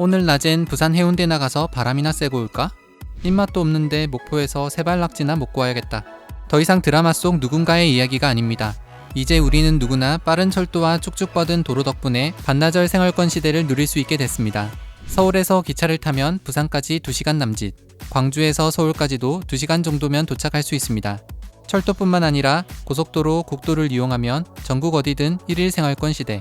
오늘 낮엔 부산 해운대 나가서 바람이나 쐬고 올까? 입맛도 없는데 목포에서 세발낙지나 먹고 와야겠다. 더 이상 드라마 속 누군가의 이야기가 아닙니다. 이제 우리는 누구나 빠른 철도와 쭉쭉 뻗은 도로 덕분에 반나절 생활권 시대를 누릴 수 있게 됐습니다. 서울에서 기차를 타면 부산까지 2시간 남짓, 광주에서 서울까지도 2시간 정도면 도착할 수 있습니다. 철도뿐만 아니라 고속도로, 국도를 이용하면 전국 어디든 1일 생활권 시대.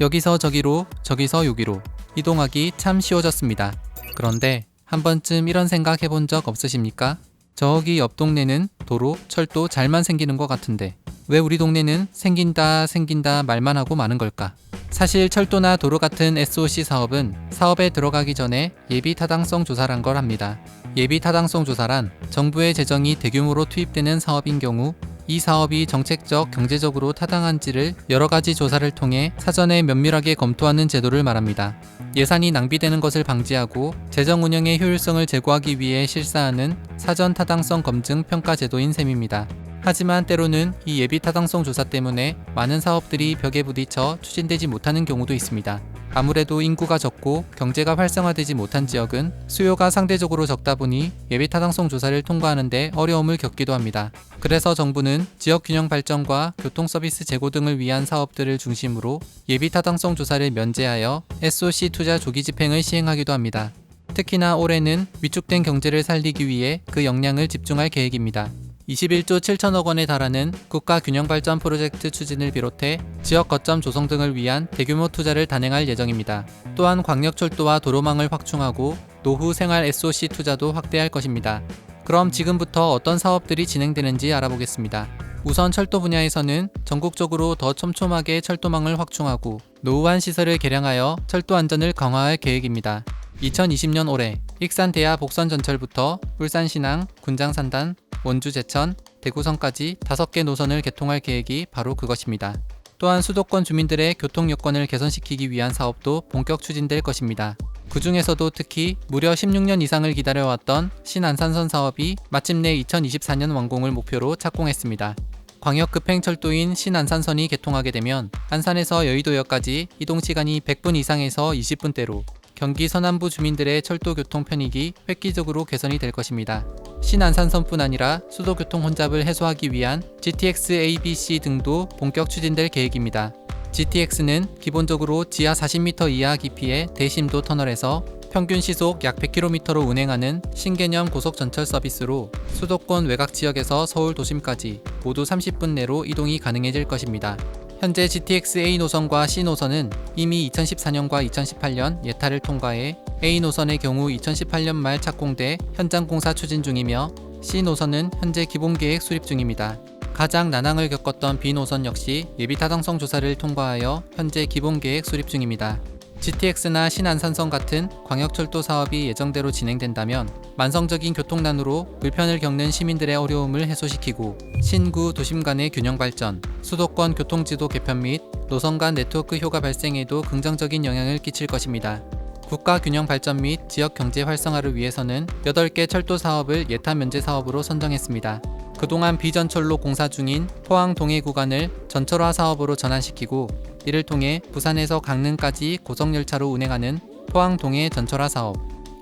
여기서 저기로, 저기서 여기로 이동하기 참 쉬워졌습니다. 그런데 한 번쯤 이런 생각 해본 적 없으십니까? 저기 옆 동네는 도로, 철도 잘만 생기는 것 같은데 왜 우리 동네는 생긴다 생긴다 말만 하고 마는 걸까? 사실 철도나 도로 같은 SOC 사업은 사업에 들어가기 전에 예비 타당성 조사란 걸 합니다. 예비 타당성 조사란 정부의 재정이 대규모로 투입되는 사업인 경우 이 사업이 정책적, 경제적으로 타당한지를 여러 가지 조사를 통해 사전에 면밀하게 검토하는 제도를 말합니다. 예산이 낭비되는 것을 방지하고 재정 운영의 효율성을 제고하기 위해 실시하는 사전 타당성 검증 평가 제도인 셈입니다. 하지만 때로는 이 예비 타당성 조사 때문에 많은 사업들이 벽에 부딪혀 추진되지 못하는 경우도 있습니다. 아무래도 인구가 적고 경제가 활성화되지 못한 지역은 수요가 상대적으로 적다 보니 예비 타당성 조사를 통과하는데 어려움을 겪기도 합니다. 그래서 정부는 지역 균형 발전과 교통 서비스 제고 등을 위한 사업들을 중심으로 예비 타당성 조사를 면제하여 SOC 투자 조기 집행을 시행하기도 합니다. 특히나 올해는 위축된 경제를 살리기 위해 그 역량을 집중할 계획입니다. 21조 7천억 원에 달하는 국가 균형 발전 프로젝트 추진을 비롯해 지역 거점 조성 등을 위한 대규모 투자를 단행할 예정입니다. 또한 광역철도와 도로망을 확충하고 노후 생활 SOC 투자도 확대할 것입니다. 그럼 지금부터 어떤 사업들이 진행되는지 알아보겠습니다. 우선 철도 분야에서는 전국적으로 더 촘촘하게 철도망을 확충하고 노후한 시설을 개량하여 철도 안전을 강화할 계획입니다. 2020년 올해 익산 대야 복선 전철부터 울산 신항, 군장 산단, 원주 제천, 대구선까지 5개 노선을 개통할 계획이 바로 그것입니다. 또한 수도권 주민들의 교통 여건을 개선시키기 위한 사업도 본격 추진될 것입니다. 그 중에서도 특히 무려 16년 이상을 기다려왔던 신안산선 사업이 마침내 2024년 완공을 목표로 착공했습니다. 광역 급행철도인 신안산선이 개통하게 되면 안산에서 여의도역까지 이동 시간이 100분 이상에서 20분대로 경기 서남부 주민들의 철도 교통 편익이 획기적으로 개선이 될 것입니다. 신안산선뿐 아니라 수도 교통 혼잡을 해소하기 위한 GTX ABC 등도 본격 추진될 계획입니다. GTX는 기본적으로 지하 40m 이하 깊이의 대심도 터널에서 평균 시속 약 100km로 운행하는 신개념 고속 전철 서비스로 수도권 외곽 지역에서 서울 도심까지 모두 30분 내로 이동이 가능해질 것입니다. 현재 GTX A 노선과 C 노선은 이미 2014년과 2018년 예타를 통과해 A 노선의 경우 2018년 말 착공돼 현장 공사 추진 중이며 C 노선은 현재 기본 계획 수립 중입니다. 가장 난항을 겪었던 B 노선 역시 예비 타당성 조사를 통과하여 현재 기본 계획 수립 중입니다. GTX나 신안산선 같은 광역철도 사업이 예정대로 진행된다면 만성적인 교통난으로 불편을 겪는 시민들의 어려움을 해소시키고 신구 도심 간의 균형 발전, 수도권 교통지도 개편 및 노선 간 네트워크 효과 발생에도 긍정적인 영향을 끼칠 것입니다. 국가 균형 발전 및 지역 경제 활성화를 위해서는 8개 철도 사업을 예타 면제 사업으로 선정했습니다. 그동안 비전철로 공사 중인 포항 동해 구간을 전철화 사업으로 전환시키고 이를 통해 부산에서 강릉까지 고속열차로 운행하는 포항 동해 전철화 사업,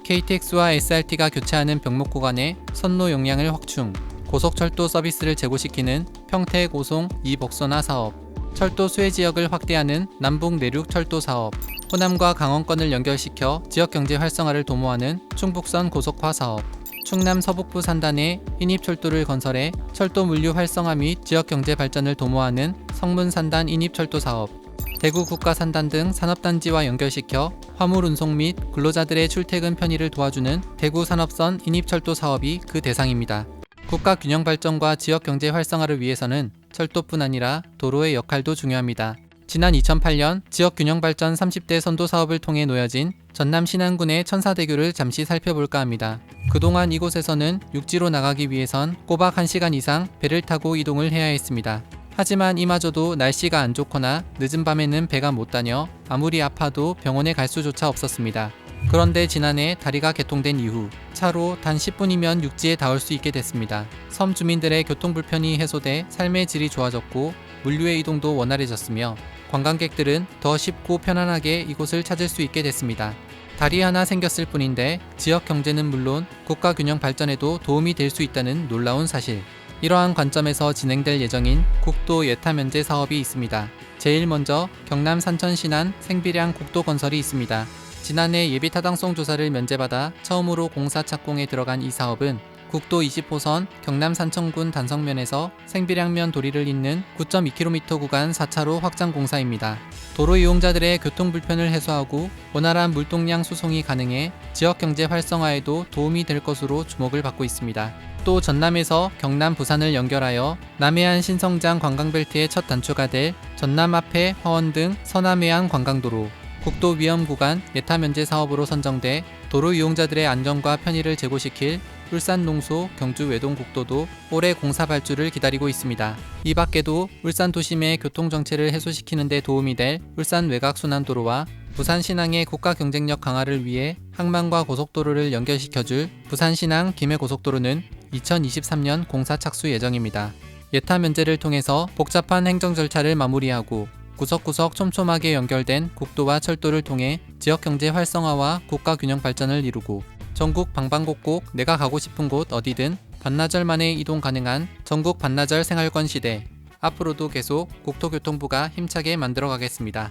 KTX와 SRT가 교체하는 병목 구간의 선로 용량을 확충, 고속철도 서비스를 제고시키는 평택 고송 이복선화 사업, 철도 수혜 지역을 확대하는 남북 내륙 철도 사업, 호남과 강원권을 연결시켜 지역 경제 활성화를 도모하는 충북선 고속화 사업, 충남 서북부 산단에 인입철도를 건설해 철도 물류 활성화 및 지역 경제 발전을 도모하는 성문 산단 인입철도 사업, 대구 국가산단 등 산업단지와 연결시켜 화물 운송 및 근로자들의 출퇴근 편의를 도와주는 대구 산업선 인입철도 사업이 그 대상입니다. 국가 균형 발전과 지역 경제 활성화를 위해서는 철도뿐 아니라 도로의 역할도 중요합니다. 지난 2008년 지역 균형 발전 30대 선도 사업을 통해 놓여진 전남 신안군의 천사대교를 잠시 살펴볼까 합니다. 그동안 이곳에서는 육지로 나가기 위해선 꼬박 1시간 이상 배를 타고 이동을 해야 했습니다. 하지만 이마저도 날씨가 안 좋거나 늦은 밤에는 배가 못 다녀 아무리 아파도 병원에 갈 수조차 없었습니다. 그런데 지난해 다리가 개통된 이후 차로 단 10분이면 육지에 닿을 수 있게 됐습니다. 섬 주민들의 교통 불편이 해소돼 삶의 질이 좋아졌고 물류의 이동도 원활해졌으며 관광객들은 더 쉽고 편안하게 이곳을 찾을 수 있게 됐습니다. 다리 하나 생겼을 뿐인데 지역 경제는 물론 국가 균형 발전에도 도움이 될 수 있다는 놀라운 사실. 이러한 관점에서 진행될 예정인 국도 예타 면제 사업이 있습니다. 제일 먼저 경남 산천 신안 생비량 국도 건설이 있습니다. 지난해 예비 타당성 조사를 면제받아 처음으로 공사 착공에 들어간 이 사업은 국도 20호선 경남 산천군 단성면에서 생비량면 도리를 잇는 9.2km 구간 4차로 확장 공사입니다. 도로 이용자들의 교통 불편을 해소하고 원활한 물동량 수송이 가능해 지역 경제 활성화에도 도움이 될 것으로 주목을 받고 있습니다. 또 전남에서 경남 부산을 연결하여 남해안 신성장 관광벨트의 첫 단추가 될 전남 앞에 화원 등 서남해안 관광도로 국도 위험 구간 예타 면제 사업으로 선정돼 도로 이용자들의 안전과 편의를 제고시킬 울산 농소 경주 외동 국도도 올해 공사 발주를 기다리고 있습니다. 이 밖에도 울산 도심의 교통 정체를 해소시키는 데 도움이 될 울산 외곽 순환도로와 부산 신항의 국가 경쟁력 강화를 위해 항만과 고속도로를 연결시켜줄 부산 신항 김해 고속도로는 2023년 공사 착수 예정입니다. 예타 면제를 통해서 복잡한 행정 절차를 마무리하고 구석구석 촘촘하게 연결된 국도와 철도를 통해 지역 경제 활성화와 국가 균형 발전을 이루고 전국 방방곡곡 내가 가고 싶은 곳 어디든 반나절 만에 이동 가능한 전국 반나절 생활권 시대 앞으로도 계속 국토교통부가 힘차게 만들어 가겠습니다.